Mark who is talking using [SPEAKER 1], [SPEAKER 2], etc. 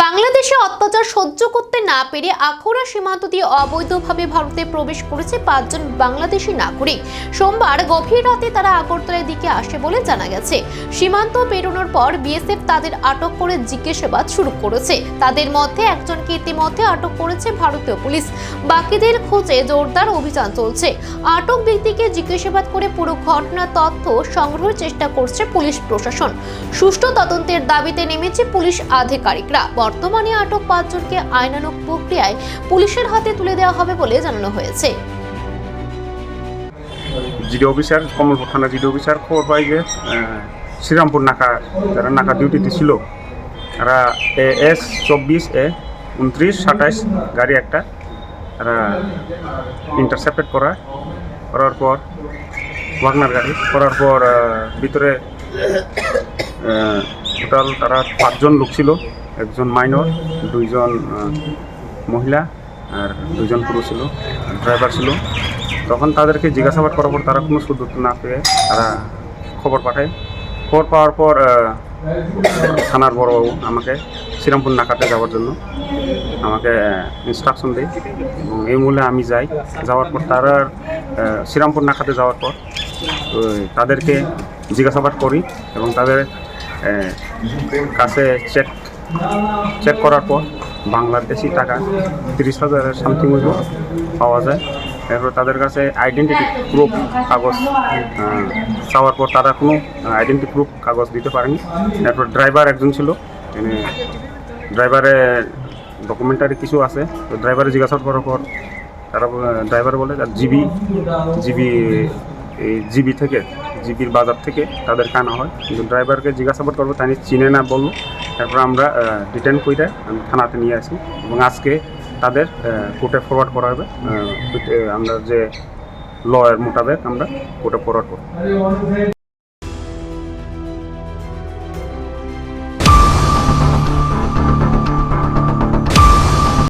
[SPEAKER 1] বাংলাদেশে অত্যাচার সহ্য করতে না পেরে আখোরা সীমান্ত দিয়ে অবৈধভাবে ভারতে প্রবেশ করেছে পাঁচজন বাংলাদেশি নাগরিক। সোমবার গভীর রাতে তারা আগরতলার দিকে আসে বলে জানা গেছে। সীমান্ত পেরোনোর পর বিএসএফ তাদের আটক করে জিজ্ঞাসাবাদ শুরু করেছে। তাদের মধ্যে একজনকে ইতিমধ্যে আটক করেছে ভারতীয় পুলিশ। বাকিদের খোঁজে জোরদার অভিযান চলছে। আটক ব্যক্তিকে জিজ্ঞাসাবাদ করে পুরো ঘটনার তথ্য সংগ্রহের চেষ্টা করছে পুলিশ প্রশাসন। সুষ্ঠু তদন্তের দাবিতে নেমেছে পুলিশ আধিকারিকরা। বর্তমানে আটক পাঁচজনকে আইনানুগ প্রক্রিয়ায় পুলিশের হাতে তুলে দেওয়া হবে বলে জানানো হয়েছে।
[SPEAKER 2] জিডি অফিসার, কমলপুর থানা জিডি অফিসার খবর পাই যে শ্রীরামপুর নাকা, যারা নাকা ডিউটিতে ছিল, তারা এ এস চব্বিশ, এ উনত্রিশ, সাতাইশ গাড়ি একটা তারা ইন্টারসেপ্টেড করা, করার পর ওয়াগনার গাড়ি, করার পর ভিতরে টোটাল তারা পাঁচজন লোক ছিল। একজন মাইনর, দুইজন মহিলা আর দুইজন পুরুষ ছিল, ড্রাইভার ছিল। তখন তাদেরকে জিজ্ঞাসাবাদ করার পর তারা কোনো সুযোগ না পেয়ে তারা খবর পাঠায়। খবর পাওয়ার পর থানার বড়বাবু আমাকে শ্রীরামপুর নাকাতে যাওয়ার জন্য আমাকে ইনস্ট্রাকশন দেয়। এবং এই মূল্যে আমি যাই। যাওয়ার পর তারা শ্রীরামপুর নাকাতে যাওয়ার পর তাদেরকে জিজ্ঞাসাবাদ করি এবং তাদের কাছে চেক চেক করার পর বাংলাদেশি টাকা তিরিশ হাজারের সামথিং হইল পাওয়া যায়। এরপর তাদের কাছে আইডেন্টিটি প্রুফ কাগজ চাওয়ার পর তারা কোনো আইডেন্টি প্রুফ কাগজ দিতে পারেনি। এরপর ড্রাইভার একজন ছিল, তিনি ড্রাইভারের ডকুমেন্টারি কিছু আছে, তো ড্রাইভারে জিজ্ঞাসা করার পর তারা ড্রাইভার বলে জিবি জিবি এই জিবি থেকে জিবির বাজার থেকে তাদের কানা হয়। কিন্তু ড্রাইভারকে জিজ্ঞাসাবাদ করব তাই চিনে না বলল তারপর আমরা ডিটেন করে থানাতে নিয়ে আসি এবং আজকে তাদের কোর্টে ফরওয়ার্ড করা হবে। আমরা যে লয়ের মোটাবেক আমরা কোর্টে ফরওয়ার্ড করব।